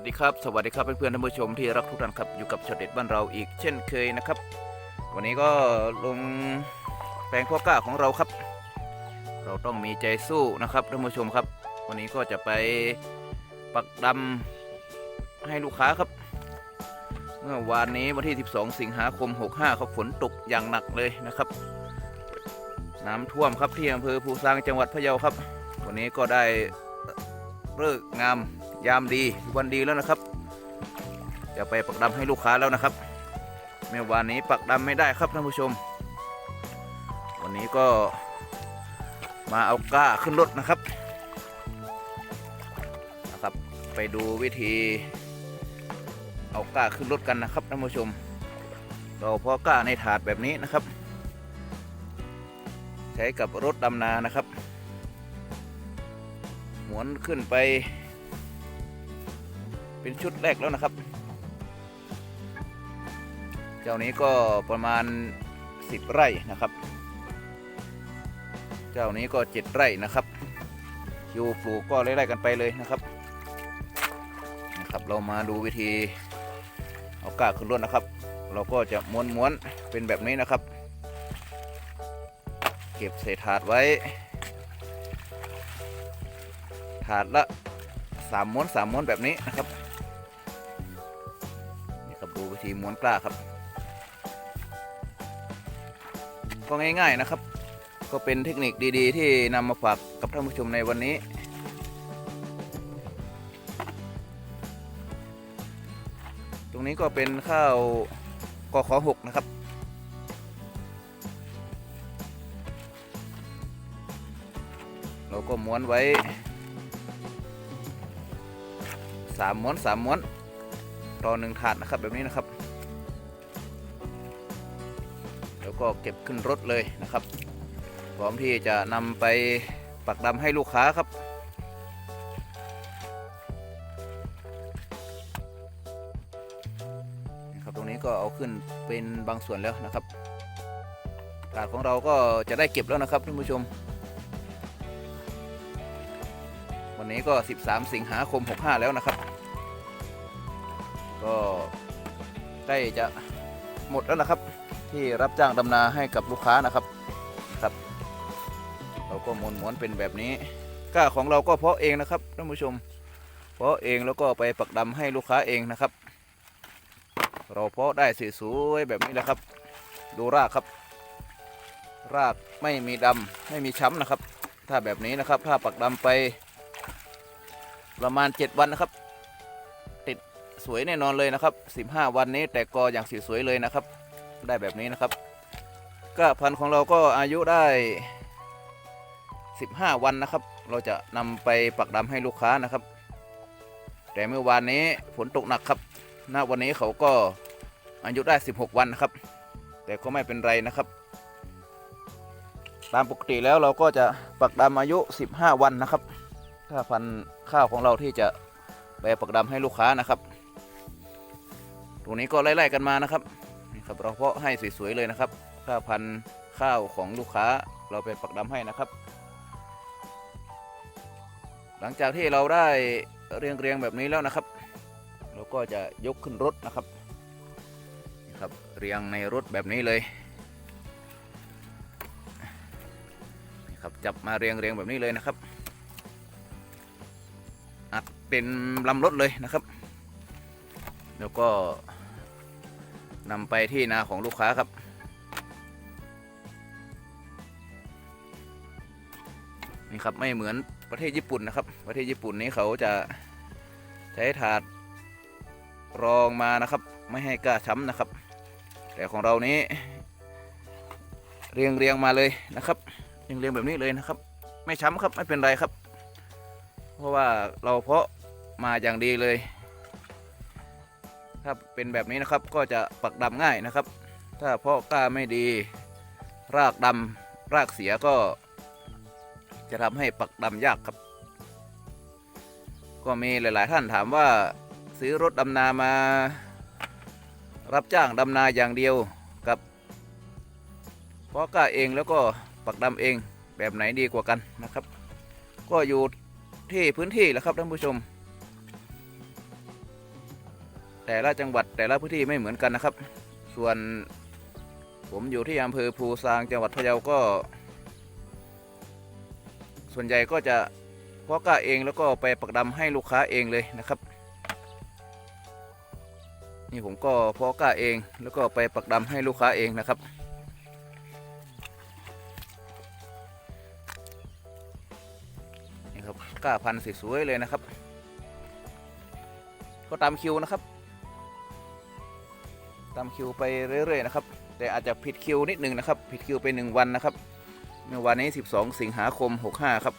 สดีครับสวัสดีครับเพื่อนๆท่านผู้ชมที่รักทุกท่านครับอยู่กับช็อตเด็ดบ้านเราอีกเช่นเคยนะครับ วันนี้ก็ลงแปลงพ่อกล้าของเราครับ เราต้องมีใจสู้นะครับท่านผู้ชมครับ วันนี้ก็จะไปปักดำให้ลูกค้าครับ เมื่อวานนี้วันที่ 12 สิงหาคม 65ครับฝนตกอย่างหนักเลยนะครับ น้ำท่วมครับที่อำเภอภูซางจังหวัดพะเยาครับ วันนี้ก็ได้เลิกงาม ยามดีวันดีแล้วนะครับ จะไปปักดำให้ลูกค้าแล้วนะครับ เมื่อวานนี้ปักดำไม่ได้ครับท่านผู้ชม วันนี้ก็มาเอาก้าขึ้นรถนะครับนะครับ ไปดูวิธี เอาก้าขึ้นรถกันนะครับท่านผู้ชม เราเพาะก้าในถาดแบบนี้นะครับ ใช้กับรถดำนานะครับหมุนขึ้นไป เป็นชุดแรกแล้วนะครับ เจ้านี้ก็ประมาณ 10 ไร่นะครับ เจ้านี้ก็ 7 ไร่นะครับคิวปลูกก็ไล่ๆกันไปเลยนะครับนะครับเรามาดูวิธีเอากากขึ้นรถนะครับ เราก็จะม้วนๆเป็นแบบนี้นะครับ เก็บใส่ถาดไว้ ถาดละสามม้วนสามม้วนแบบนี้นะครับ ธีม้วนกล้าครับ ก็ง่ายๆนะครับ ก็เป็นเทคนิคดีๆ ที่นำมาฝากกับท่านผู้ชมในวันนี้ ตรงนี้ก็เป็นข้าวกขอหกนะครับเราก็ม้วนไว้สามม้วนสามม้วนรอหนึ่งถาดนะครับแบบนี้นะครับ ก็เก็บขึ้นรถเลยนะครับ พร้อมที่จะนำไปปักดำให้ลูกค้าครับนะครับ ตรงนี้ก็เอาขึ้นเป็นบางส่วนแล้วนะครับถาดของเราก็จะได้เก็บแล้วนะครับท่านผู้ชม วันนี้ก็ 13 สิงหาคม 65 แล้วนะครับ ก็ใกล้จะหมดแล้วนะครับ ที่รับจ้างดำนาให้กับลูกค้านะครับครับ เราก็ม้วนม้วนเป็นแบบนี้ก้าของเราก็เพาะเองนะครับท่านผู้ชม เพาะเองแล้วก็ไปปักดำให้ลูกค้าเองนะครับ เราเพาะได้สวยๆแบบนี้นะครับ ดูรากครับ รากไม่มีดำไม่มีช้ำนะครับ ถ้าแบบนี้นะครับถ้าปักดำไป ประมาณ 7 วันนะครับ ติดสวยแน่นอนเลยนะครับ 15 วันนี้แต่กออย่างสีสวยเลยนะครับ ได้แบบนี้นะครับก็พันของเราก็อายุได้ 15 วันนะครับ เราจะนำไปปักดำให้ลูกค้านะครับ แต่เมื่อวานนี้ฝนตกหนักครับณวันนี้เขาก็อายุได้ 16 วันนะครับ แต่ก็ไม่เป็นไรนะครับ ตามปกติแล้วเราก็จะปักดำอายุ 15 วันนะครับ ถ้าพันข้าวของเราที่จะไปปักดำให้ลูกค้านะครับ ตรงนี้ก็ไล่ๆกันมานะครับ ครับเราเพาะให้สวยๆเลยนะครับถ้าพันธุ์ข้าวของลูกค้าเราไปปักดำให้นะครับ หลังจากที่เราได้เรียงๆแบบนี้แล้วนะครับ เราก็จะยกขึ้นรถนะครับครับเรียงในรถแบบนี้เลยครับจับมาเรียงๆแบบนี้เลยนะครับอัดเป็นลำรถเลยนะครับ แล้วก็ นำไปที่นาของลูกค้าครับ นี่ครับไม่เหมือนประเทศญี่ปุ่นนะครับ ประเทศญี่ปุ่นนี้เขาจะใช้ถาดรองมานะครับ ไม่ให้กล้าช้ำนะครับ แต่ของเรานี้ เรียงเรียงมาเลยนะครับเรียงเรียงแบบนี้เลยนะครับ ไม่ช้ำครับไม่เป็นไรครับ เพราะว่าเราเพาะมาอย่างดีเลย ถ้าเป็นแบบนี้นะครับก็จะปักดำง่ายนะครับ ถ้าเพาะกล้าไม่ดี รากดำรากเสียก็ จะทำให้ปักดำยากครับ ก็มีหลาย ๆ ท่านถามว่าซื้อรถดำนามา รับจ้างดำนาอย่างเดียวกับเพาะกล้าเองแล้วก็ปักดำเองแบบไหนดีกว่ากันนะครับ ก็อยู่ที่พื้นที่แหละครับท่านผู้ชม แต่ละจังหวัดแต่ละพื้นที่ไม่เหมือนกันนะครับ ส่วนผมอยู่ที่อำเภอภูซางจังหวัดพะเยาก็ ส่วนใหญ่ก็จะเพาะกล้าเองแล้วก็ไปปักดำให้ลูกค้าเองเลยนะครับ นี่ผมก็เพาะกล้าเองแล้วก็ไปปักดำให้ลูกค้าเองนะครับนี่ครับกล้าพันธุ์สวยๆเลยนะครับ ก็ตามคิวนะครับ ตามคิวไปเรื่อยๆนะครับ แต่อาจจะผิดคิวนิดนึงนะครับ ผิดคิวไปหนึ่งวันนะครับเมื่อวันนี้ 12 สิงหาคม 65 ครับ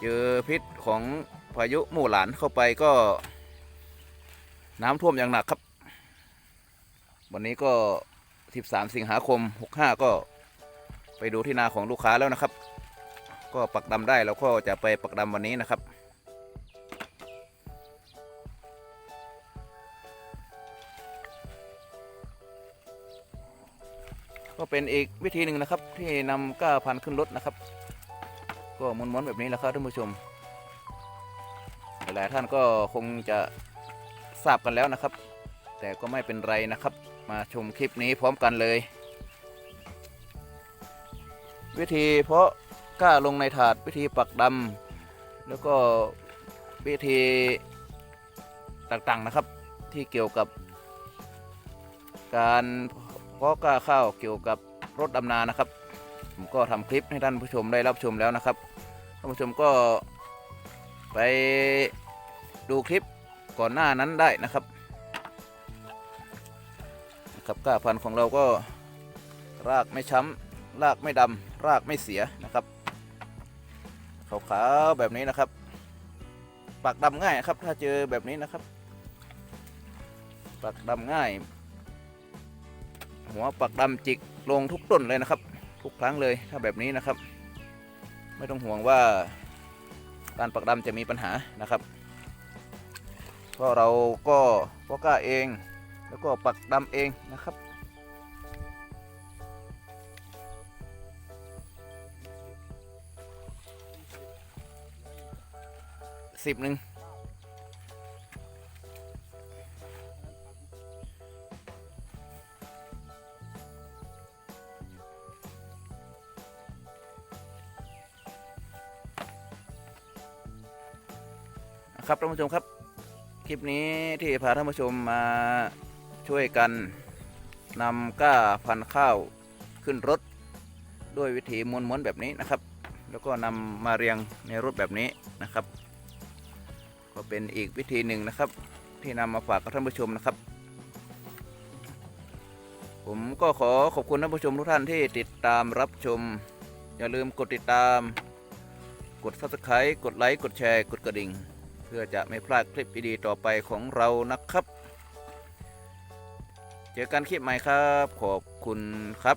เจอพิษของพายุหมู่หลานเข้าไปก็ น้ำท่วมอย่างหนักครับ วันนี้ก็ 13 สิงหาคม 65 ก็ไปดูที่นาของลูกค้าแล้วนะครับ ก็ปักดำได้แล้วก็จะไปปักดำวันนี้นะครับ ก็เป็นอีกวิธีหนึ่งนะครับ ที่นำก้าพันขึ้นรถนะครับ ก็ม้วนๆแบบนี้แหละครับท่านผู้ชม หลายท่านก็คงจะทราบกันแล้วนะครับ แต่ก็ไม่เป็นไรนะครับ มาชมคลิปนี้พร้อมกันเลย วิธีเพาะก้าลงในถาดวิธีปักดำแล้วก็วิธีต่างๆนะครับที่เกี่ยวกับการเพาะกล้าข้าวเกี่ยวกับรถดำนานะครับ ผมก็ทำคลิปให้ท่านผู้ชมได้รับชมแล้วนะครับท่านผู้ชมก็ไปดูคลิปก่อนหน้านั้นได้นะครับนะครับกล้าพันธุ์ของเราก็รากไม่ช้ำรากไม่ดำรากไม่เสียนะครับขาวๆแบบนี้นะครับปักดำง่ายครับ ถ้าเจอแบบนี้นะครับปักดำง่าย หัวปักดำจิกลงทุกต้นเลยนะครับ ทุกครั้งเลยถ้าแบบนี้นะครับ ไม่ต้องห่วงว่าการปักดำจะมีปัญหานะครับเพราะเราก็พกล้าเอง แล้วก็ปักดำเองนะครับสิบหนึ่ง ครับท่านผู้ชมครับ คลิปนี้ที่พาท่านผู้ชมมาช่วยกันนำก้าพันข้าวขึ้นรถ ด้วยวิธีม้วนๆแบบนี้นะครับ แล้วก็นำมาเรียงในรถแบบนี้นะครับ ก็เป็นอีกวิธีหนึ่งนะครับ ที่นำมาฝากกับท่านผู้ชมนะครับ ผมก็ขอขอบคุณท่านผู้ชมทุกท่านที่ติดตามรับชม อย่าลืมกดติดตาม กด subscribe กดไลค์กดแชร์กดกระดิ่ง พื่อจะไม่พลาดคลิปดีๆต่อไปของเรานะครับ เจอกันคลิปใหม่ครับ ขอบคุณครับ